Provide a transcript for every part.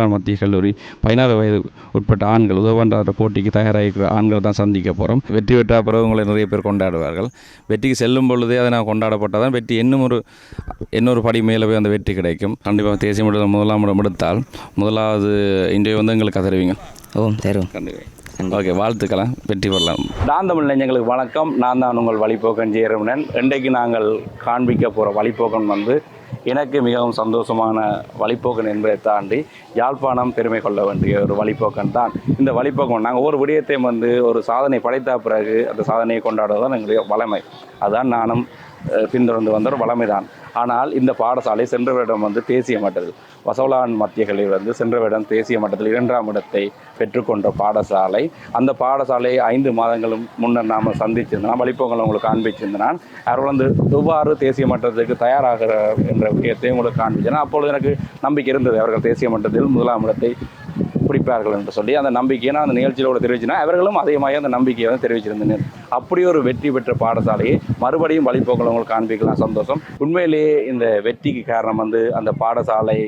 வசவலான் மத்திய கல்லூரி பதினாறு வயது உட்பட்ட ஆண்கள் உதவன்ற போட்டிக்கு தயாராகிக்கிற ஆண்கள் தான் சந்திக்க போகிறோம் வெற்றி பெற்ற பிறகு உங்களை நிறைய பேர் கொண்டாடுவார்கள். வெற்றிக்கு செல்லும் பொழுதே அதை நான் கொண்டாடப்பட்டதான் வெற்றி இன்னும் ஒரு இன்னொரு படி மேலே போய் அந்த வெற்றி கிடைக்கும். கண்டிப்பாக தேசிய மட்டத்தில் முதலாம் இடம் எடுத்தால் முதலாவது இன்றைய வந்து எங்களுக்கு தருவீங்க ஓ தரும் கண்டிப்பாக ஓகே வாழ்த்துக்கலாம் வெற்றி பெறலாம். நான் தமிழ் நெஞ்சங்களுக்கு வணக்கம். நான் தான் உங்கள் வழிபோக்கன் ஜெயரமணன். இன்றைக்கு நாங்கள் காண்பிக்க போகிற வழிபோக்கன் வந்து எனக்கு மிகவும் சந்தோஷமான வழிப்போக்கன் என்பதை தாண்டி யாழ்ப்பாணம் பெருமை கொள்ள வேண்டிய ஒரு வழிபோக்கன் தான். இந்த வழிப்போக்கன் நாங்கள் ஒவ்வொரு விடயத்தையும் வந்து ஒரு சாதனை படைத்த பிறகு அந்த சாதனையை கொண்டாடுவதுதான் எங்களுடைய வளமை. அதுதான் நானும் பின்தொடர்ந்து வந்த ஒரு வளமைதான். ஆனால் இந்த பாடசாலை சென்ற வருடம் வந்து தேசிய மட்டத்தில் வசவலான் மத்திய வந்து சென்ற வருடம் தேசிய மட்டத்தில் இரண்டாம் இடத்தை பெற்றுக்கொண்ட பாடசாலை அந்த பாடசாலை ஐந்து மாதங்களும் முன்னர் நாம் சந்திச்சிருந்தோம். வழிபோங்களை உங்களுக்கு காண்பிச்சிருந்தான். அவர்கள் வந்து எவ்வாறு தேசிய மட்டத்துக்கு தயாராகிற என்ற விஷயத்தை உங்களுக்கு காண்பிச்சேன். அப்பொழுது எனக்கு நம்பிக்கை இருந்தது. அவர்கள் தேசிய மட்டத்தில் முதலாம் இடத்தை பிடிப்பார்கள் என்று சொல்லி அந்த நம்பிக்கையை நான் அந்த நிகழ்ச்சியோட தெரிவிச்சுனா அவர்களும் அதே மாதிரி அந்த நம்பிக்கையை வந்து தெரிவிச்சிருந்தனர். அப்படி ஒரு வெற்றி பெற்ற பாடசாலையை மறுபடியும் வழிபோக்களை உங்களுக்கு காண்பிக்கலாம். சந்தோஷம். உண்மையிலேயே இந்த வெற்றிக்கு காரணம் வந்து அந்த பாடசாலை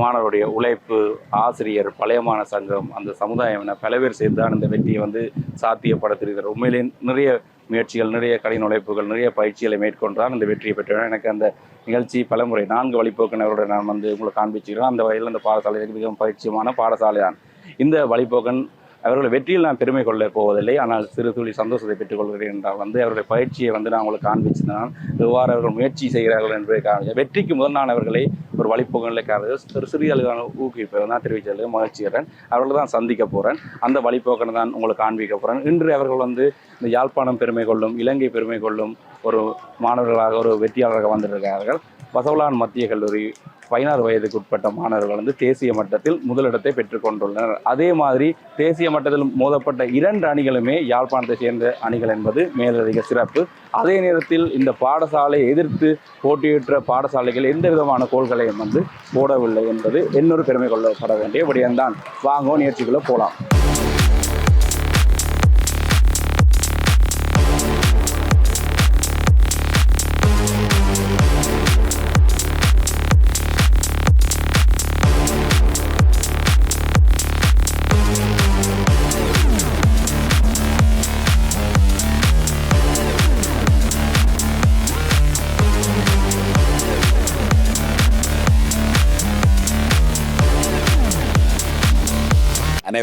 மாணவருடைய உழைப்பு ஆசிரியர் பழையமான சங்கம் அந்த சமுதாயம் என பல பேர் சேர்ந்து தான் இந்த வெற்றியை வந்து சாத்தியப்படுத்திருக்கிறார் உண்மையிலேயே நிறைய முயற்சிகள் நிறைய கடின உழைப்புகள் நிறைய பயிற்சிகளை மேற்கொண்டால் அந்த வெற்றியை பெற்றேன் எனக்கு அந்த நிகழ்ச்சி பலமுறை நான்கு வழிபோக்கனரோட நான் வந்து உங்களுக்கு காண்பிச்சுக்கிறேன். அந்த வகையில் அந்த பாடசாலை எனக்கு மிகவும் பயிற்சியமான பாடசாலை தான் இந்த வழிபோக்கன் அவர்கள் வெற்றியில் நான் பெருமை கொள்ள போவதில்லை. ஆனால் சிறு துளி சந்தோஷத்தை பெற்றுக்கொள்கிறேன் என்றால் வந்து அவருடைய பயிற்சியை வந்து நான் உங்களுக்கு காண்பிச்சிருந்தான் எவ்வாறு அவர்கள் முயற்சி செய்கிறார்கள் என்பதை காண்பிச்சேன் வெற்றிக்கு முதல் நான் அவர்களை ஒரு வழிபோக்கனில் ஒரு சிறிய அளவிலான ஊக்குவிப்பை தான் தெரிவித்தது மகிழ்ச்சிகிறேன் அவர்களை தான் சந்திக்க போகிறேன் அந்த வழிபோக்கனை தான் உங்களுக்கு காண்பிக்க போகிறேன் இன்று அவர்கள் வந்து இந்த யாழ்ப்பாணம் பெருமை கொள்ளும் இலங்கை பெருமை கொள்ளும் ஒரு மாணவர்களாக ஒரு வெற்றியாளராக வந்திருக்கிறார்கள். வசவலான் மத்திய கல்லூரி பதினாறு வயதுக்கு உட்பட்ட மாணவர்கள் வந்து தேசிய மட்டத்தில் முதலிடத்தை பெற்றுக்கொண்டுள்ளனர் அதே மாதிரி தேசிய மட்டத்தில் மோதப்பட்ட இரண்டு அணிகளுமே யாழ்ப்பாணத்தை சேர்ந்த அணிகள் என்பது மேலதிக சிறப்பு. அதே நேரத்தில் இந்த பாடசாலையை எதிர்த்து போட்டியிட்ட பாடசாலைகள் எந்த விதமான கோள்களையும் வந்து போடவில்லை என்பது இன்னொரு பெருமை கொள்ளப்பட வேண்டிய விடயம்தான். வாங்கோ நிகழ்ச்சிக்குள்ளே போகலாம்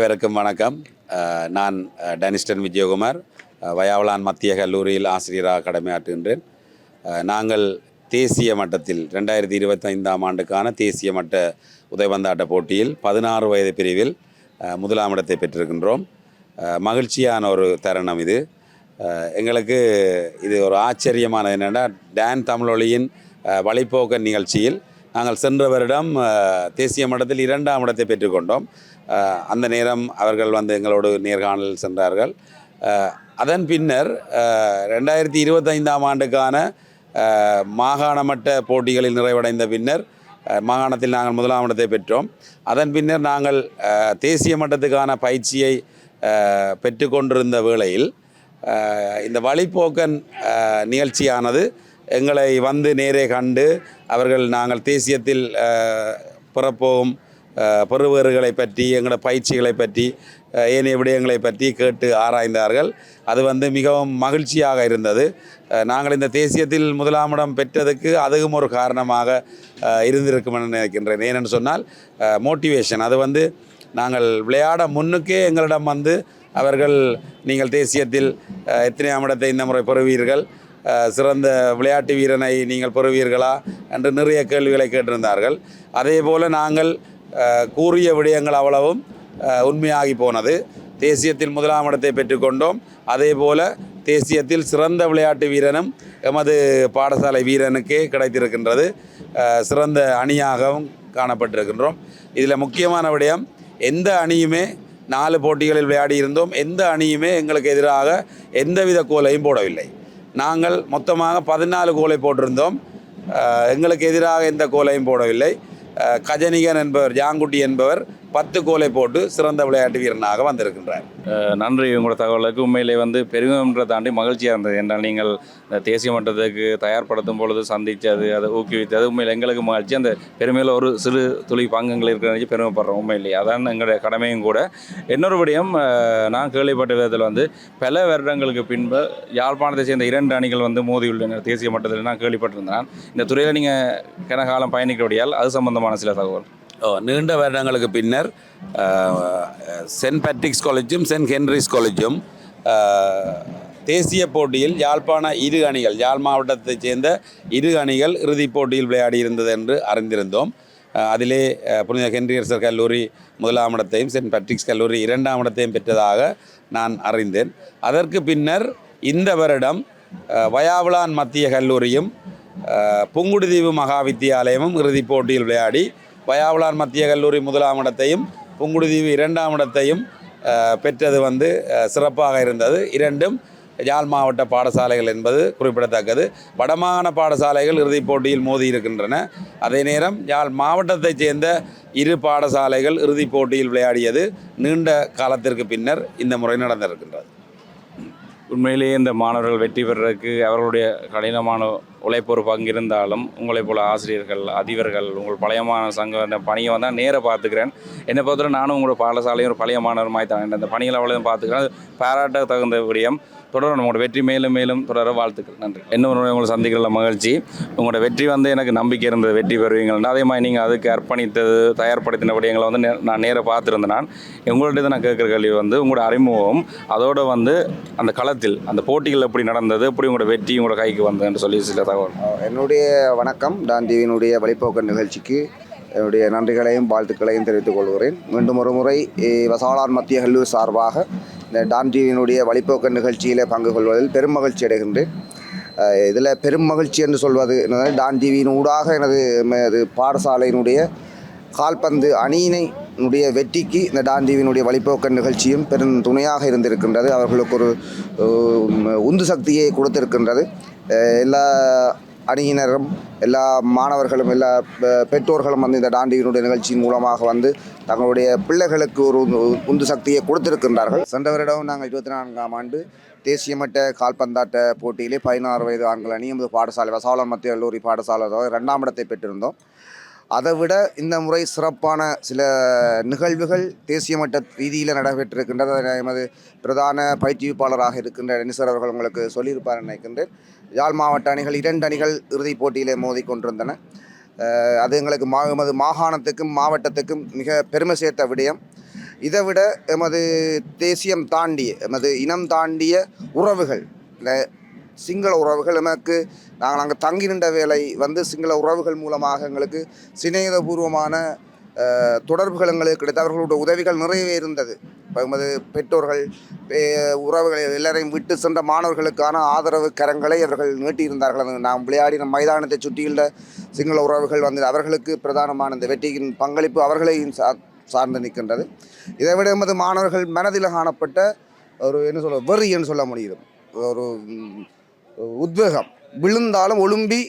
அனைவருக்கும் வணக்கம். நான் டனிஸ்டன் விஜயகுமார். வயாவலான் மத்திய கல்லூரியில் ஆசிரியராக கடமையாற்றுகின்றேன். நாங்கள் தேசிய மட்டத்தில் ரெண்டாயிரத்தி இருபத்தைந்தாம் ஆண்டுக்கான தேசிய மட்ட உதைபந்தாட்ட போட்டியில் பதினாறு வயது பிரிவில் முதலாம் இடத்தை பெற்றிருக்கின்றோம். மகிழ்ச்சியான ஒரு தருணம் இது. எங்களுக்கு இது ஒரு ஆச்சரியமானது என்னென்னா டேன் தமிழொலியின் வழிபோக்க நிகழ்ச்சியில் நாங்கள் சென்ற வருடம் தேசிய மட்டத்தில் இரண்டாம் இடத்தை பெற்றுக்கொண்டோம். அந்த நேரம் அவர்கள் வந்து எங்களோடு நேர்காணல் சென்றார்கள். அதன் பின்னர் ரெண்டாயிரத்தி இருபத்தைந்தாம் ஆண்டுக்கான மாகாண மட்ட போட்டிகளில் நிறைவடைந்த பின்னர் மாகாணத்தில் நாங்கள் முதலாம் இடத்தை பெற்றோம். அதன் பின்னர் நாங்கள் தேசிய மட்டத்துக்கான பயிற்சியை பெற்றுக்கொண்டிருந்த வேளையில் இந்த வழிப்போக்கன் நிகழ்ச்சியானது எங்களை வந்து நேரே கண்டு அவர்கள் நாங்கள் தேசியத்தில் பிறப்போம் பெறுவர்களை பற்றி எங்களோட பயிற்சிகளை பற்றி ஏனைய விடயங்களை பற்றி கேட்டு ஆராய்ந்தார்கள். அது வந்து மிகவும் மகிழ்ச்சியாக இருந்தது. நாங்கள் இந்த தேசியத்தில் முதலாம் இடம் பெற்றதுக்கு அதுவும் ஒரு காரணமாக இருந்திருக்கும் என நினைக்கின்றேன். ஏனென்று சொன்னால் மோட்டிவேஷன். அது வந்து நாங்கள் விளையாட முன்னுக்கே எங்களிடம் வந்து அவர்கள் நீங்கள் தேசியத்தில் எத்தனையாம் இடத்தை இந்த முறை பெறுவீர்கள்? சிறந்த விளையாட்டு வீரனை நீங்கள் பெறுவீர்களா என்று நிறைய கேள்விகளை கேட்டிருந்தார்கள். அதே போல் நாங்கள் கூறிய விடயங்கள் அவ்வளவும் உண்மையாகி போனது. தேசியத்தில் முதலாம் இடத்தை பெற்றுக்கொண்டோம். அதே போல் தேசியத்தில் சிறந்த விளையாட்டு வீரனும் எமது பாடசாலை வீரனுக்கே கிடைத்திருக்கின்றது. சிறந்த அணியாகவும் காணப்பட்டிருக்கின்றோம். இதில் முக்கியமான விடயம் எந்த அணியுமே நாலு போட்டிகளில் விளையாடி இருந்தோம். எந்த அணியுமே எங்களுக்கு எதிராக எந்தவித கோலையும் போடவில்லை. நாங்கள் மொத்தமாக பதினாலு கோலை போட்டிருந்தோம். எங்களுக்கு எதிராக எந்த கோலையும் போடவில்லை. கஜனிகன் என்பவர் ஜாங்குட்டி என்பவர் பத்து கோலை போட்டு சிறந்த விளையாட்டு வீரனாக வந்திருக்கின்றார். நன்றி. உங்களோட தகவலுக்கு உண்மையிலே வந்து பெருமைன்ற தாண்டி மகிழ்ச்சியாக இருந்தது. என்றால் நீங்கள் இந்த தேசிய மட்டத்துக்கு தயார்படுத்தும் பொழுது சந்தித்தது அதை ஊக்குவித்தது உண்மையில் எங்களுக்கு மகிழ்ச்சி. அந்த பெருமையில் ஒரு சிறு துளி பங்குகள் இருக்கிற பெருமைப்படுறோம் உண்மையிலே. அதான் எங்களுடைய கடமையும் கூட. இன்னொரு விடயம் நான் கேள்விப்பட்ட விதத்தில் வந்து பல வருடங்களுக்கு பின்பு யாழ்ப்பாணத்தை சேர்ந்த இரண்டு அணிகள் வந்து மோதியுள்ளனர் தேசிய மட்டத்தில் நான் கேள்விப்பட்டிருந்தேன். இந்த துறையில் நீங்கள் கனகாலம் பயணிக்கிறபடியால் அது சம்பந்தமான சில தகவல். நீண்ட வருடங்களுக்கு பின்னர் சென்ட் பேட்ரிக்ஸ் காலேஜும் சென்ட் ஹென்ரிஸ் காலேஜும் தேசிய போட்டியில் யாழ்ப்பாண இரு அணிகள் யாழ் மாவட்டத்தைச் சேர்ந்த இரு அணிகள் இறுதிப் போட்டியில் விளையாடியிருந்தது என்று அறிந்திருந்தோம். அதிலே புனித ஹென்ரியர்சர் கல்லூரி முதலாம் இடத்தையும் சென்ட் பேட்ரிக்ஸ் கல்லூரி இரண்டாம் இடத்தையும் பெற்றதாக நான் அறிந்தேன். அதற்கு பின்னர் இந்த வருடம் வயாவிளான் மத்திய கல்லூரியும் புங்குடுதீவு மகா வித்தியாலயமும் இறுதிப் போட்டியில் விளையாடி பயாவலான் மத்திய கல்லூரி முதலாம் இடத்தையும் புங்குடுதீவு இரண்டாம் இடத்தையும் பெற்றது வந்து சிறப்பாக இருந்தது. இரண்டும் யாழ் மாவட்ட பாடசாலைகள் என்பது குறிப்பிடத்தக்கது. வடமாகாண பாடசாலைகள் இறுதிப் போட்டியில் மோதி இருக்கின்றன. அதே நேரம் யாழ் மாவட்டத்தைச் சேர்ந்த இரு பாடசாலைகள் இறுதிப் போட்டியில் விளையாடியது நீண்ட காலத்திற்கு பின்னர் இந்த முறை நடந்திருக்கின்றது. உண்மையிலேயே இந்த மாணவர்கள் வெற்றி பெறுறதுக்கு அவர்களுடைய கடினமான உழைப்போர் பங்கு இருந்தாலும் உங்களைப் போல ஆசிரியர்கள் அதிபர்கள் உங்கள் பழையமான சங்கம் இந்த பணியை வந்து நேராக பார்த்துக்கிறேன். என்னை பொறுத்தவரை நானும் உங்களோட பாடசாலையும் ஒரு பழைய மாணவருமாய் தான். இந்த பணிகளை அவ்வளோ பார்த்துக்கிறேன். அது பாராட்ட தகுந்த விடயம். தொடர நம்மளோட வெற்றி. மேலும் மேலும் தொடர வாழ்த்துக்கள். நன்றி. இன்னொரு உங்களை சந்திக்கிறதுல மகிழ்ச்சி. உங்களோட வெற்றி வந்து எனக்கு நம்பிக்கை இருந்தது. வெற்றி பெறுவீங்கள்னா. அதே மாதிரி நீங்கள் அதுக்கு அர்ப்பணித்தது தயார்படுத்தின விடயங்களை வந்து நே- நான் நேராக பார்த்துருந்தேன் நான். உங்கள்கிட்ட நான் கேட்குற கேள்வி வந்து உங்களோட அறிமுகம் அதோடு வந்து அந்த களத்தில் அந்த போட்டிகள் எப்படி நடந்தது எப்படி உங்களோட வெற்றி உங்களோட கைக்கு வந்ததுன்னு சொல்லி சில தகவல். என்னுடைய வணக்கம். டான் டிவியினுடைய வழிபோக்கு நிகழ்ச்சிக்கு என்னுடைய நன்றிகளையும் வாழ்த்துக்களையும் தெரிவித்துக் கொள்கிறேன். மீண்டும் ஒரு முறை வசாலார் மத்திய கல்லூரி சார்பாக இந்த டான் டிவியினுடைய வழிபோக்கு நிகழ்ச்சியில் பங்கு கொள்வதில் பெரும் மகிழ்ச்சி அடைகின்றேன். இதில் பெரும் மகிழ்ச்சி என்று சொல்வது என்னது? டான் டிவியின் ஊடாக எனது எனது பாடசாலையினுடைய கால்பந்து அணியினுடைய வெற்றிக்கு இந்த டான் டிவியினுடைய வழிபோக்க நிகழ்ச்சியும் பெரும் துணையாக இருந்திருக்கின்றது. அவர்களுக்கு ஒரு உந்து சக்தியை கொடுத்திருக்கின்றது. எல்லா அணியினரும் எல்லா மாணவர்களும் எல்லா பெற்றோர்களும் வந்து இந்த டாண்டியினுடைய நிகழ்ச்சியின் மூலமாக வந்து தங்களுடைய பிள்ளைகளுக்கு ஒரு உந்து- உந்து சக்தியை கொடுத்திருக்கின்றார்கள். சென்ற வருடம் நாங்கள் இருபத்தி நான்காம் ஆண்டு தேசிய மட்ட கால்பந்தாட்ட போட்டியிலே பதினாறு வயது ஆண்கள் அணி எமது பாடசாலை வசாலம் மத்திய கல்லூரி பாடசாலை இரண்டாம் இடத்தை பெற்றிருந்தோம். அதை விட இந்த முறை சிறப்பான சில நிகழ்வுகள் தேசிய மட்ட ரீதியில் நடைபெற்றிருக்கின்றது. எமது பிரதான பயிற்றுவிப்பாளராக இருக்கின்ற டெனிசர் அவர்கள் உங்களுக்கு சொல்லியிருப்பார் நினைக்கின்றேன். யாழ் மாவட்ட அணிகள் இரண்டு அணிகள் இறுதிப் போட்டியிலே மோதி கொண்டிருந்தன. அது எங்களுக்கு மா எமது மாகாணத்துக்கும் மாவட்டத்துக்கும் மிக பெருமை சேர்த்த விடயம். இதை விட எமது தேசியம் தாண்டிய எமது இனம் தாண்டிய உறவுகள் சிங்கள உறவுகள் எமக்கு நாங்கள் அங்கே தங்கி நின்ற வேலை வந்து சிங்கள உறவுகள் மூலமாக எங்களுக்கு சிநேகபூர்வமான தொடர்புகள் எங்களுக்கு கிடைத்த அவர்களுடைய உதவிகள் நிறையவே இருந்தது. எமது பெற்றோர்கள் உறவுகள் எல்லாரையும் விட்டு சென்ற மாணவர்களுக்கான ஆதரவு கரங்களை அவர்கள் நீட்டியிருந்தார்கள். அது நாம் விளையாடின மைதானத்தை சுற்றியுள்ள சிங்கள உறவுகள் வந்து அவர்களுக்கு பிரதானமான இந்த வெற்றியின் பங்களிப்பு அவர்களையும் சா சார்ந்து நிற்கின்றது. இதை விட எமது மாணவர்கள் மனதில் காணப்பட்ட ஒரு என்ன சொல்ல வெறி என்று சொல்ல முடியும். ஒரு உத்வேகம். விழுந்தாலும் ஒழும்பி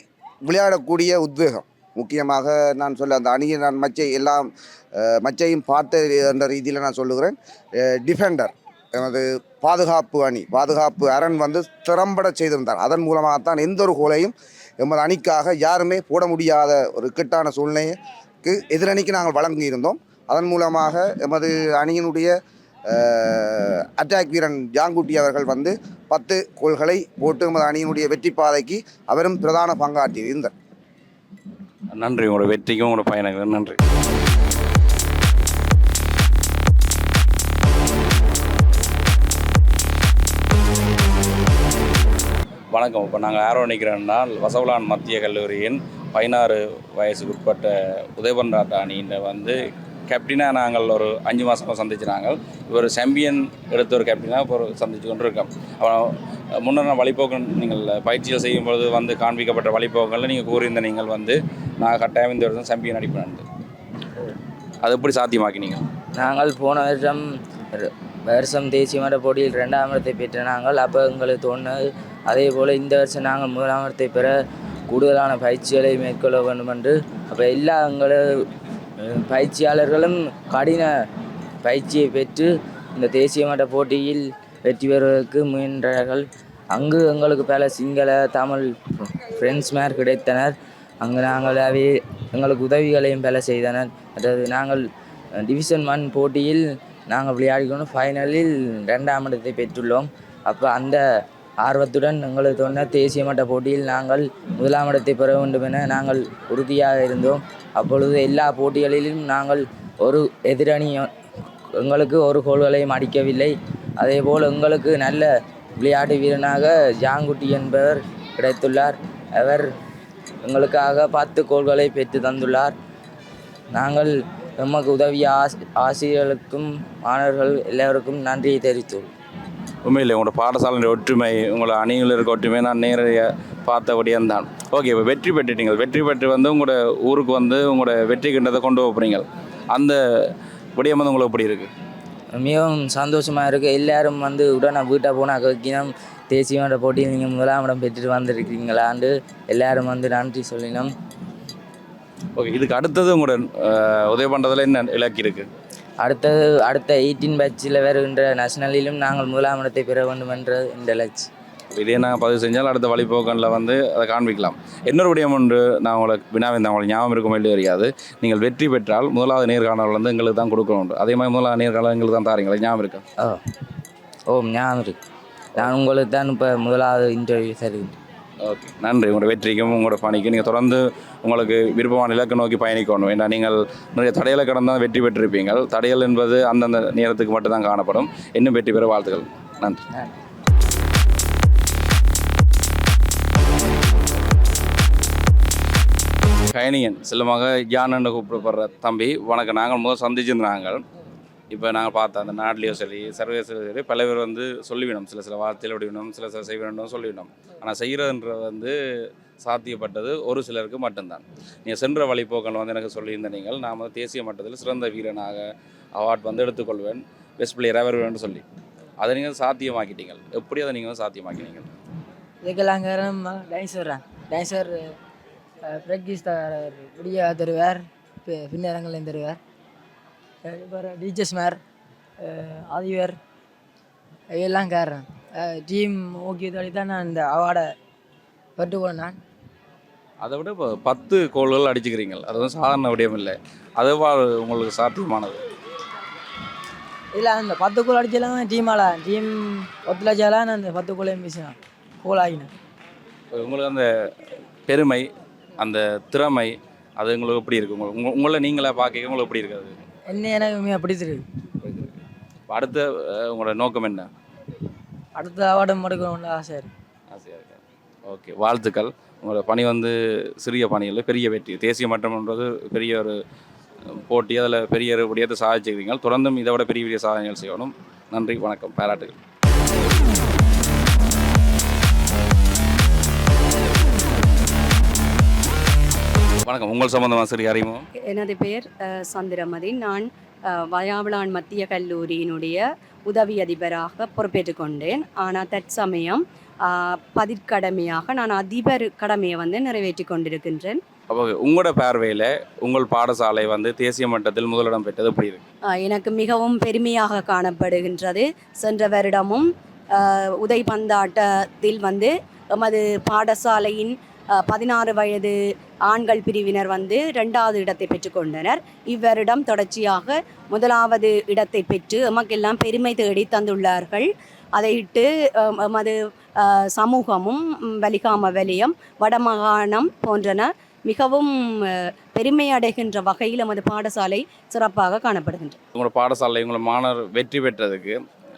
விளையாடக்கூடிய உத்வேகம். முக்கியமாக நான் சொல்ல அந்த அணியை நான் மச்சை எல்லாம் மச்சையும் பார்த்த என்ற ரீதியில் நான் சொல்லுகிறேன். டிஃபெண்டர் எனது பாதுகாப்பு அணி பாதுகாப்பு அரண் வந்து திறம்பட செய்திருந்தார். அதன் மூலமாகத்தான் எந்த ஒரு கோலையும் எமது அணிக்காக யாருமே போட முடியாத ஒரு இக்கட்டான சூழ்நிலைக்கு எதிரணிக்கு நாங்கள் வழங்கியிருந்தோம். அதன் மூலமாக எமது அணியினுடைய அட்டாக் வீரன் ஜாங்குட்டி அவர்கள் வந்து பத்து கோள்களை போட்டு எமது அணியினுடைய வெற்றி பாதைக்கு அவரும் பிரதான பங்காற்றியிருந்தார். நன்றி உங்களோட வெற்றிக்கும் உங்களோட பயணங்களும் நன்றி. வணக்கம். இப்போ நாங்கள் ஆரோ நிற்கிறோம்னா வசவலான் மத்திய கல்லூரியின் பதினாறு வயசுக்கு உட்பட்ட உதயபன்ராட்ட அணியில் வந்து கேப்டனாக நாங்கள் ஒரு அஞ்சு மாதமாக சந்திச்சு நாங்கள். இவர் சாம்பியன் எடுத்த ஒரு கேப்டனாக இப்போ ஒரு சந்திச்சு கொண்டு இருக்கோம் அப்புறம் முன்னர் நான் வழிபோக்கு நீங்கள் பயிற்சிகள் செய்யும் பொழுது வந்து காண்பிக்கப்பட்ட வழிபோக்கங்களில் நீங்கள் கூறியிருந்த நீங்கள் வந்து நான் கட்டாயம் இந்த வருஷம் சாம்பியன் அடிப்பேன் அது எப்படி சாத்தியமாக்கினீங்க? நாங்கள் போன வருஷம் வருஷம் தேசிய மர போட்டியில் ரெண்டாம் இடத்தை பெற்ற நாங்கள் அப்போ எங்களுக்கு தோணுது அதே போல் இந்த வருஷம் நாங்கள் முதலாம் இடத்தை பெற கூடுதலான பயிற்சிகளை மேற்கொள்ள வேண்டும் என்று. அப்போ எல்லா எங்களை பயிற்சியாளர்களும் கடின பயிற்சியை பெற்று இந்த தேசிய மட்ட போட்டியில் வெற்றி பெறுவதற்கு முயன்றார்கள். அங்கு எங்களுக்கு பல சிங்கள தமிழ் ஃப்ரெண்ட்ஸ்மார் கிடைத்தனர். அங்கு நாங்களாவே எங்களுக்கு உதவிகளையும் பல செய்தனர். அதாவது நாங்கள் டிவிஷன் ஒன் போட்டியில் நாங்கள் விளையாடிக்கொண்டு ஃபைனலில் ரெண்டாம் இடத்தை பெற்றுள்ளோம். அப்போ அந்த ஆர்வத்துடன் எங்களது தோன்ற தேசிய மட்ட போட்டியில் நாங்கள் முதலாம் இடத்தை பெற வேண்டும் என நாங்கள் உறுதியாக இருந்தோம். அப்பொழுது எல்லா போட்டிகளிலும் நாங்கள் ஒரு எதிரணி எங்களுக்கு ஒரு கோல்களையும் அடிக்கவில்லை. அதேபோல் எங்களுக்கு நல்ல விளையாட்டு வீரனாக ஜாங்குட்டி என்பவர் கிடைத்துள்ளார். அவர் எங்களுக்காக பத்து கோல்களை பெற்று தந்துள்ளார். நாங்கள் எமக்கு உதவிய ஆஸ் ஆசிரியர்களுக்கும் மாணவர்கள் எல்லோருக்கும் நன்றியை தெரிவித்துள்ளோம் உண்மையிலே உங்களோட பாடசாலையின் ஒற்றுமை உங்களோட அணியில் இருக்க ஒற்றுமை நான் நேரடியாக பார்த்தபடியாக தான். ஓகே இப்போ வெற்றி பெற்றுட்டீங்க வெற்றி பெற்று வந்து உங்களோட ஊருக்கு வந்து உங்களோட வெற்றி கிண்டத்தை கொண்டு போகிறீங்க அந்த விடயம் வந்து உங்களுக்கு எப்படி இருக்குது மிகவும் சந்தோஷமாக இருக்குது எல்லாரும் வந்து உடனே வீட்டை போனால் கேட்கினோம் தேசிய மட்ட போட்டியில் நீங்கள் முதலாம் இடம் பெற்றுட்டு வந்திருக்கீங்களாண்டு எல்லாரும் வந்து நன்றி சொல்லினோம். ஓகே இதுக்கு அடுத்தது உங்களோட உதவி பண்ணுறதுல என்ன இலக்கு இருக்குது அடுத்தது அடுத்த எயிட்டீன் பேட்சில் வருகின்ற நேஷனலிலும் நாங்கள் முதலாம் இடத்தை பெற வேண்டும் என்ற இந்த லட்சி. இதே நான் பதிவு செஞ்சால் அடுத்த வழிபோக்கனில் வந்து அதை காண்பிக்கலாம். இன்னொரு விடயம் ஒன்று நான் உங்களுக்கு வினாவின் உங்களுக்கு ஞாபகம் இருக்கும் இல்லை தெரியாது. நீங்கள் வெற்றி பெற்றால் முதலாவது நேர்காணல் வந்து எங்களுக்கு தான் கொடுக்கணும் அதே மாதிரி முதலாவது நேர்காணல் எங்களுக்கு தான் தாரீங்களா. ஞாபகம் இருக்கா? ஓ ஞாபகம் இருக்கு. நான் உங்களுக்கு தான் இப்போ முதலாவது இன்டர்வியூ தருகிறேன் ஓகே. நன்றி. உங்களோட வெற்றிக்கும் உங்களோட பணிக்கும் நீங்கள் தொடர்ந்து உங்களுக்கு விருப்பமான இலக்கு நோக்கி பயணிக்கணும். ஏன்னா நீங்கள் நிறைய தடையில கடந்தால் வெற்றி பெற்றிருப்பீங்கள் தடையல் என்பது அந்தந்த நேரத்துக்கு மட்டும்தான் காணப்படும். இன்னும் வெற்றி பெற வாழ்த்துக்கள். நன்றி. நன்றி. கைனியன் செல்லமாக ஜானன்னு கூப்பிடப்படுற தம்பி. வணக்கம். நாங்கள் முதல் சந்திச்சிருந்தாங்க இப்போ நாங்கள் பார்த்த அந்த நாட்டிலையோ சரி சர்வதேச சரி பல பேர் வந்து சொல்லிவிடும் சில சில வார்த்தையில் விடணும் சில சில செய்ய வேண்டும் சொல்லிவிடும் ஆனால் செய்கிறதுன்றது வந்து சாத்தியப்பட்டது ஒரு சிலருக்கு மட்டும்தான். நீங்கள் சென்ற வழிபோக்கன் வந்து எனக்கு சொல்லியிருந்த நீங்கள் நான் வந்து தேசிய மட்டத்தில் சிறந்த வீரனாக அவார்ட் வந்து எடுத்துக்கொள்வேன் பெஸ்ட் பிளேயராக வருவேன் சொல்லி. அதை நீங்கள் சாத்தியமாக்கிட்டீங்க. எப்படி அதை நீங்கள் வந்து சாத்தியமாக்கினீங்க? இதுக்கெல்லாம் காரணம் டைன்சர் டைன்சர் தருவார் தருவார். அப்புறம் டீச்சர்ஸ் மேர் ஆதிவர் எல்லாம் காரணம். டீம் ஓகே தோழி தான் நான் இந்த அவார்டை பெற்றுக்கொண்டேன் நான். அதை விட இப்போ பத்து கோல்கள் அடிச்சுக்கிறீங்க அது வந்து சாதாரண விடயம் இல்லை. அதுவா உங்களுக்கு சாத்தியமானது. இதில் அந்த பத்து கோல் அடிச்செல்லாம் டீமால டீம் ஒத்துழைச்சாலாம் நான் அந்த பத்து கோலையும் பேசினேன் கோல் ஆகினேன். உங்களுக்கு அந்த பெருமை அந்த திறமை அது உங்களுக்கு எப்படி இருக்கு? உங்களுக்கு உங்க- உங்களை நீங்களே பார்க்க உங்களுக்கு எப்படி இருக்காது என்ன எனக்கு மிக பிடிச்சிருக்கு இப்ப அடுத்த உங்களோட நோக்கம் என்ன? அடுத்த அவார்டு எடுக்கணும்னு ஆசை இருக்கு. ஆசையாக இருக்கா. ஓகே வாழ்த்துக்கள். உங்களோட பணி வந்து சிறிய பணி இல்லை பெரிய வெற்றி. தேசிய மட்டம்ன்றது பெரிய ஒரு போட்டி. அதில் பெரிய ஒரு விடயத்தை சாதிச்சிருக்கீங்க தொடர்ந்தும் இதை விட பெரிய பெரிய சாதனைகள் செய்யணும். நன்றி வணக்கம். பாராட்டுகள். வணக்கம். உங்கள் சம்பந்தமாக சரி அறிமுகம் எனது பெயர் சந்திரமதி. நான் வயாவளான் மத்திய கல்லூரியினுடைய உதவி அதிபராக பொறுப்பேற்றுக் கொண்டேன். ஆனால் தற்சமயம் பதிற்கடமையாக நான் அதிபர் கடமையை வந்து நிறைவேற்றி கொண்டிருக்கின்றேன். அப்போ உங்களோட பார்வையில் உங்கள் பாடசாலை வந்து தேசிய மட்டத்தில் முதலிடம் பெற்றது எப்படி இருக்கு? எனக்கு மிகவும் பெருமையாக காணப்படுகின்றது. சென்ற வருடமும் அஹ், உதைபந்தாட்டத்தில் வந்து எமது பாடசாலையின் பதினாறு வயது ஆண்கள் பிரிவினர் வந்து ரெண்டாவது இடத்தை பெற்றுக்கொண்டனர் இவ்வருடம் தொடர்ச்சியாக முதலாவது இடத்தை பெற்று எமக்கெல்லாம் பெருமை தேடி தந்துள்ளார்கள். அதையிட்டு எமது சமூகமும் வலிகாம வலியம் வடமாகாணம் போன்றன மிகவும் பெருமை அடைகின்ற வகையில் எமது பாடசாலை சிறப்பாக காணப்படுகின்றது. உங்களோட பாடசாலை உங்களோட மாணவர் வெற்றி பெற்றதுக்கு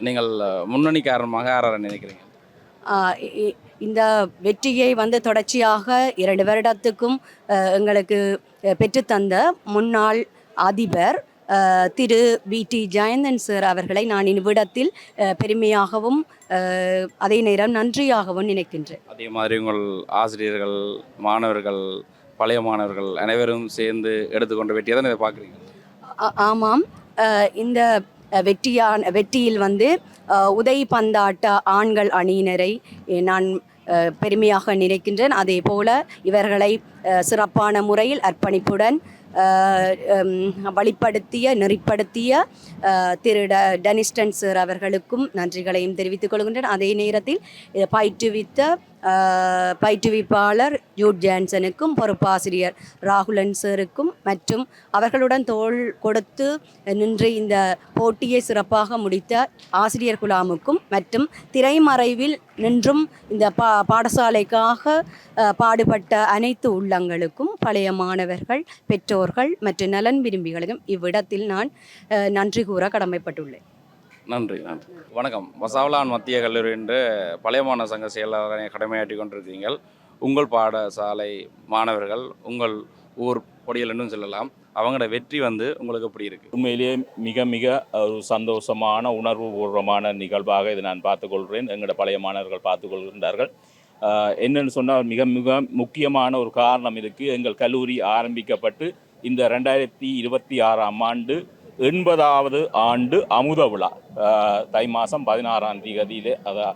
நீங்கள் முன்னணி காரணமாக யார் நினைக்கிறீங்க? இந்த வெற்றியை வந்து தொடர்ச்சியாக இரண்டு வருடத்துக்கும் எங்களுக்கு பெற்றுத்தந்த முன்னாள் அதிபர் திரு வி. டி. ஜெயந்தன் சார் அவர்களை நான் இவ்விடத்தில் பெருமையாகவும் அதே நேரம் நன்றியாகவும் நினைக்கின்றேன். அதே மாதிரி உங்கள் ஆசிரியர்கள் மாணவர்கள் பழைய மாணவர்கள் அனைவரும் சேர்ந்து எடுத்துக்கொண்ட வெற்றியை தான் இதை பார்க்குறீங்க ஆமாம். இந்த வெற்றியான் வெற்றியில் வந்து அஹ், உதை பந்தாட்ட ஆண்கள் அணியினரை நான் பெருமையாக நினைக்கின்றேன். அதே போல இவர்களை சிறப்பான முறையில் அர்ப்பணிப்புடன் வழிப்படுத்திய நெறிப்படுத்திய திரு ட டெனிஸ்டன் சார் அவர்களுக்கும் நன்றிகளையும் தெரிவித்துக் கொள்கின்றேன். அதே நேரத்தில் பயிற்றுவித்த பயிற்றுவிப்பாளர் ஜூட் ஜான்சனுக்கும் பொறுப்பாசிரியர் ராகுலன் சருக்கும் மற்றும் அவர்களுடன் தோல் கொடுத்து நின்று இந்த போட்டியை சிறப்பாக முடித்த ஆசிரியர் குலாமுக்கும் மற்றும் திரைமறைவில் நின்றும் இந்த பா பாடசாலைக்காக பாடுபட்ட அனைத்து உள்ளங்களுக்கும் பழைய மாணவர்கள் பெற்றோர்கள் மற்றும் நலன் விரும்பிகளுக்கும் இவ்விடத்தில் நான் நன்றி கூற கடமைப்பட்டுள்ளேன். நன்றி நன்றி. வணக்கம். வசாவலான் மத்திய கல்லூரி என்று பழைய மாணவ சங்க செயலாளரை கடமையாற்றி கொண்டிருக்கீங்கள் உங்கள் பாடசாலை மாணவர்கள் உங்கள் ஊர் பொடியல் என்றும் சொல்லலாம் அவங்களோட வெற்றி வந்து உங்களுக்கு எப்படி இருக்குது உண்மையிலேயே மிக மிக ஒரு சந்தோஷமான உணர்வு பூர்வமான நிகழ்வாக இதை நான் பார்த்துக்கொள்கிறேன். எங்களோட பழைய மாணவர்கள் பார்த்துக்கொள்கின்றார்கள். என்னென்னு என்னன்னு சொன்னால் மிக மிக முக்கியமான ஒரு காரணம் இருக்குது எங்கள் கல்லூரி ஆரம்பிக்கப்பட்டு இந்த ரெண்டாயிரத்தி இருபத்தி ஆறாம் ஆண்டு எண்பதாவது ஆண்டு அமுத விழா. தை மாதம் பதினாறாம் தேதியிலே அதை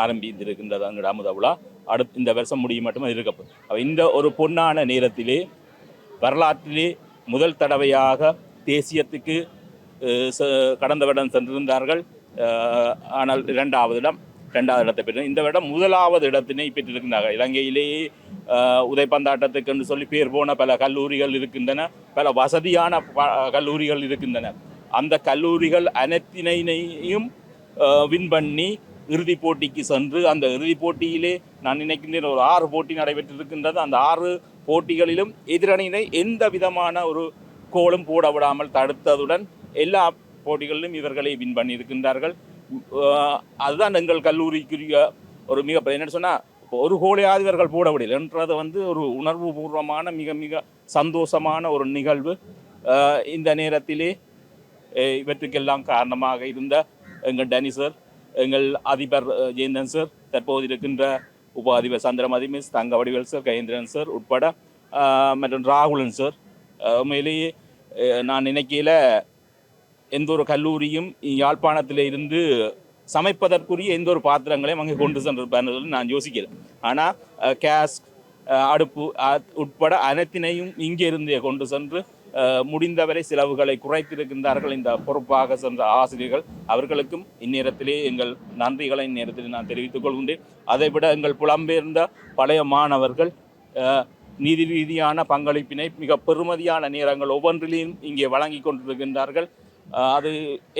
ஆரம்பித்திருக்கின்றது எங்களோட அமுத விழா. அடுத்து இந்த வருஷம் முடியும் மட்டுமே இருக்கப்போ அப்போ இந்த ஒரு பொன்னான நேரத்திலே வரலாற்றிலே முதல் தடவையாக தேசியத்துக்கு கடந்த வருடம் சென்றிருந்தார்கள். ஆனால் இரண்டாவது இடம் ரெண்டாவது இடத்தை பெற்று இந்த விட முதலாவது இடத்தினை பெற்றிருக்கின்றார்கள். இலங்கையிலேயே உதைப்பந்தாட்டத்துக்கு என்று சொல்லி பேர் போன பல கல்லூரிகள் இருக்கின்றன பல வசதியான ப- கல்லூரிகள் இருக்கின்றன. அந்த கல்லூரிகள் அனைத்தினையும் வின் பண்ணி இறுதிப் போட்டிக்கு சென்று அந்த இறுதிப் போட்டியிலே நான் நினைக்கின்றேன் ஒரு ஆறு போட்டி நடைபெற்றிருக்கின்றது. அந்த ஆறு போட்டிகளிலும் எதிரணியினை எந்த விதமான ஒரு கோலும் போட விடாமல் தடுத்ததுடன் எல்லா போட்டிகளிலும் இவர்களை வின் பண்ணியிருக்கின்றார்கள். அதுதான் எங்கள் கல்லூரிக்குரிய ஒரு மிக என்ன சொன்னால் ஒரு கோலையாவது இவர்கள் போட முடியல என்றது வந்து ஒரு உணர்வு பூர்வமான மிக மிக சந்தோஷமான ஒரு நிகழ்வு. இந்த நேரத்திலே இவற்றுக்கெல்லாம் காரணமாக இருந்த எங்கள் டனி சார் எங்கள் அதிபர் ஜெயந்தன் சார் தற்போது இருக்கின்ற உப அதிபர் சந்திரமதி மிஸ் தங்க வடிவேல் சார் கயேந்திரன் சார் உட்பட மற்றும் ராகுலன் சார். உண்மையிலேயே நான் நினைக்கையில் எந்த ஒரு கல்லூரியும் யாழ்ப்பாணத்தில் இருந்து சமைப்பதற்குரிய எந்த ஒரு பாத்திரங்களையும் அங்கே கொண்டு சென்றிருப்பார்கள் நான் யோசிக்கிறேன். ஆனால் கேஸ் அடுப்பு உட்பட அனைத்தினையும் இங்கே இருந்தே கொண்டு சென்று முடிந்தவரை செலவுகளை குறைத்திருக்கின்றார்கள். இந்த பொறுப்பாக சென்ற ஆசிரியர்கள் அவர்களுக்கும் இந்நேரத்திலே எங்கள் நன்றிகளை இந்நேரத்தில் நான் தெரிவித்துக் கொள்கின்றேன். அதைவிட எங்கள் புலம்பெயர்ந்த பழைய மாணவர்கள் நீதி நிதி ரீதியான பங்களிப்பினை மிக பெருமதியான நேரங்கள் ஒவ்வொன்றிலையும் இங்கே வழங்கி கொண்டிருக்கின்றார்கள். அது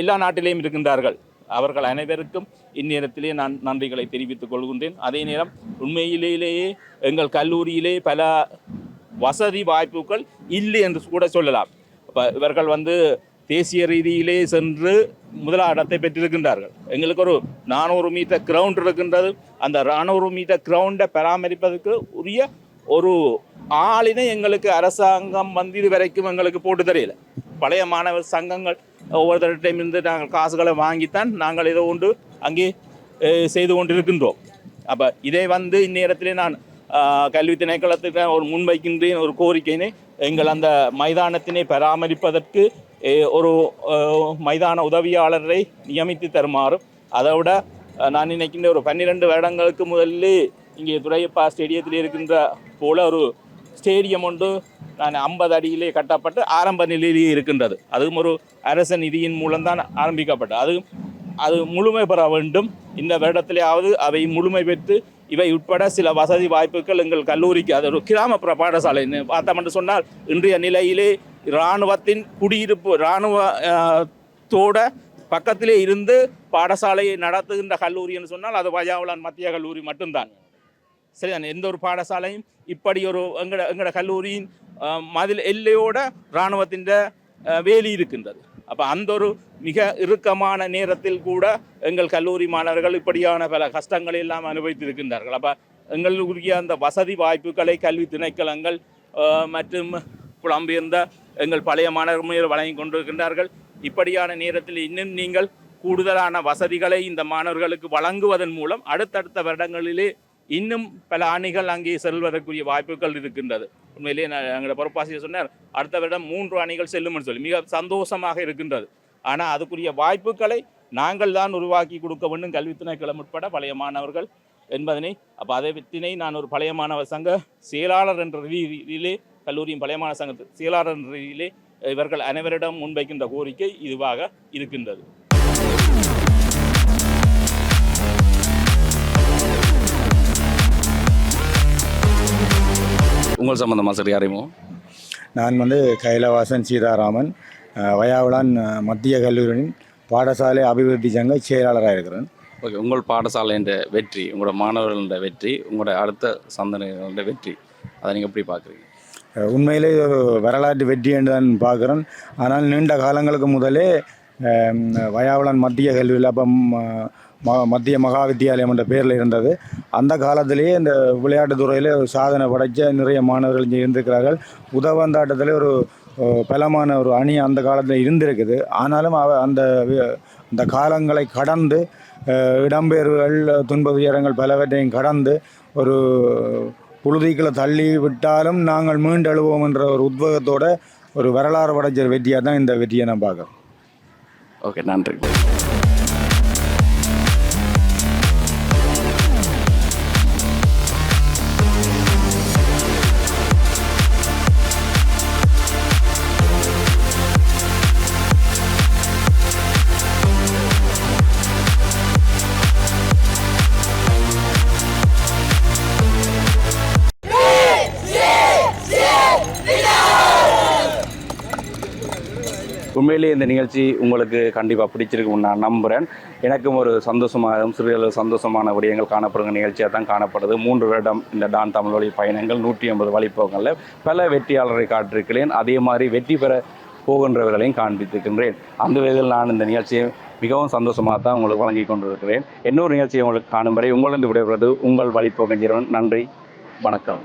எல்லா நாட்டிலேயும் இருக்கின்றார்கள். அவர்கள் அனைவருக்கும் இந்நேரத்திலே நான் நன்றிகளை தெரிவித்துக் கொள்கின்றேன். அதே நேரம் உண்மையிலேயே எங்கள் கல்லூரியிலே பல வசதி வாய்ப்புகள் இல்லை என்று கூட சொல்லலாம். இப்போ இவர்கள் வந்து தேசிய ரீதியிலே சென்று முதலாடத்தை பெற்றிருக்கின்றார்கள். எங்களுக்கு ஒரு நானூறு மீட்டர் கிரவுண்ட் இருக்கின்றது. அந்த நானூறு மீட்டர் கிரவுண்டை பராமரிப்பதற்கு உரிய ஒரு ஆளினை எங்களுக்கு அரசாங்கம் வந்து இது வரைக்கும் எங்களுக்கு போட்டு தெரியல பழைய மாணவர் சங்கங்கள் ஒவ்வொருத்தர்கிட்டையும் இருந்து நாங்கள் காசுகளை வாங்கித்தான் நாங்கள் இதை கொண்டு அங்கே செய்து கொண்டிருக்கின்றோம். அப்போ இதை வந்து இந்நேரத்திலே நான் கல்வி திணைக்களத்துக்கு ஒரு முன்வைக்கின்றேன் ஒரு கோரிக்கையினை. எங்கள் அந்த மைதானத்தினை பராமரிப்பதற்கு ஒரு மைதான உதவியாளரை நியமித்து தருமாறும். அதை விட நான் நினைக்கின்ற ஒரு பன்னிரெண்டு வருடங்களுக்கு முதல்ல இங்கே துறையப்பா ஸ்டேடியத்தில் இருக்கின்ற போல ஒரு ஸ்டேடியம் ஒன்று நான் ஐம்பது அடியிலே கட்டப்பட்டு ஆரம்ப நிலையிலேயே இருக்கின்றது. அதுவும் ஒரு அரச நிதியின் மூலம்தான் ஆரம்பிக்கப்பட்டது. அது அது முழுமை பெற வேண்டும். இந்த வருடத்திலேயாவது அவை முழுமை பெற்று இவை உட்பட சில வசதி வாய்ப்புகள் எங்கள் கல்லூரிக்கு அது ஒரு கிராமப்புற பாடசாலை பார்த்தோம் என்று சொன்னால் இன்றைய நிலையிலே இராணுவத்தின் குடியிருப்பு இராணுவத்தோட பக்கத்திலே இருந்து பாடசாலையை நடத்துகின்ற கல்லூரி என்று சொன்னால் அது வயாவலான் மத்திய கல்லூரி மட்டும்தான். சரிதான் எந்த ஒரு பாடசாலையும் இப்படி ஒரு எங்கட எங்கட கல்லூரியின் மதில் எல்லையோட இராணுவத்தின் வேலி இருக்கின்றது. அப்போ அந்த ஒரு மிக இறுக்கமான நேரத்தில் கூட எங்கள் கல்லூரி மாணவர்கள் இப்படியான பல கஷ்டங்களை எல்லாம் அனுபவித்திருக்கின்றார்கள். அப்போ எங்களுக்குரிய அந்த வசதி வாய்ப்புகளை கல்வி திணைக்களங்கள் மற்றும் புலம்பெயர்ந்த எங்கள் பழைய மாணவர்கள் வழங்கி கொண்டிருக்கின்றார்கள். இப்படியான நேரத்தில் இன்னும் நீங்கள் கூடுதலான வசதிகளை இந்த மாணவர்களுக்கு வழங்குவதன் மூலம் அடுத்தடுத்த வருடங்களிலே இன்னும் பல அணிகள் அங்கே செல்வதற்குரிய வாய்ப்புகள் இருக்கின்றது. உண்மையிலேயே நான் எங்களோட பொறுப்பாசிரியர் சொன்னார் அடுத்த வருடம் மூன்று அணிகள் செல்லும்னு சொல்லி. மிக சந்தோஷமாக இருக்கின்றது. ஆனால் அதுக்குரிய வாய்ப்புகளை நாங்கள் தான் உருவாக்கி கொடுக்க வேண்டும். கல்வி திணைக்களம் உட்பட பழைய மாணவர்கள் என்பதனை அப்போ அதை பற்றினை நான் ஒரு பழைய மாணவர் சங்க செயலாளர் என்ற ரீதியிலே கல்லூரியின் பழையமான சங்க செயலாளர் ரீதியிலே இவர்கள் அனைவரிடம் முன்வைக்கின்ற கோரிக்கை இதுவாக இருக்கின்றது. உங்கள் சம்பந்தமாக சரி அறிமோ நான் வந்து கைலவாசன் சீதாராமன் வயாவுலான் மத்திய கல்லூரியின் பாடசாலை அபிவிருத்தி சங்க செயலாளராக இருக்கிறேன். ஓகே உங்கள் பாடசாலையின் வெற்றி உங்களோட மாணவர்களோட வெற்றி உங்களோட அடுத்த சந்ததிகளோட வெற்றி அதை நீங்கள் எப்படி பார்க்குறீங்க? உண்மையிலே வரலாற்று வெற்றி என்று தான் பார்க்குறேன். ஆனால் நீண்ட காலங்களுக்கு முதலே அஹ், வயாவுலான் மத்திய கல்லூரியில் அப்போ ம மத்திய மகா வித்தியாலயம் என்ற பேரில் இருந்தது. அந்த காலத்திலேயே இந்த விளையாட்டு துறையில் சாதனை படைத்த நிறைய மாணவர்கள் இங்கே இருந்திருக்கிறார்கள். உதவந்தாட்டத்தில் ஒரு பலமான ஒரு அணி அந்த காலத்தில் இருந்திருக்குது. ஆனாலும் அவ அந்த அந்த காலங்களை கடந்து இடம்பெயர்வுகள் துன்ப துயரங்கள் பலவற்றையும் கடந்து ஒரு புழுதிக்குள்ள தள்ளி விட்டாலும் நாங்கள் மீண்டெழுவோம் என்ற ஒரு உத்வேகத்தோட ஒரு வரலாறு படைச்ச வெற்றியாக தான் இந்த வெற்றியை நான் பார்க்குறோம் ஓகே நன்றி. உண்மையிலேயே இந்த நிகழ்ச்சி உங்களுக்கு கண்டிப்பாக பிடிச்சிருக்கும் நான் நம்புகிறேன் எனக்கும் ஒரு சந்தோஷமாகவும் சிறிய சந்தோஷமான விடயங்கள் காணப்படுகிற நிகழ்ச்சியாக தான் காணப்படுது. மூன்று வருடம் இந்த டான் தமிழ் வழி பயணங்கள் நூற்றி ஐம்பது வழிப்போகங்களில் பல வெற்றியாளரை காட்டிருக்கிறேன் அதே மாதிரி வெற்றி பெற போகின்றவர்களையும் காண்பித்திருக்கின்றேன். அந்த விதத்தில் நான் இந்த நிகழ்ச்சியை மிகவும் சந்தோஷமாக தான் உங்களுக்கு வழங்கி கொண்டிருக்கிறேன். இன்னொரு நிகழ்ச்சியை உங்களுக்கு காணும் வரை உங்களிருந்து விடைபெறுவது உங்கள் வழிப்போகஞ்சீரன் நன்றி. வணக்கம்.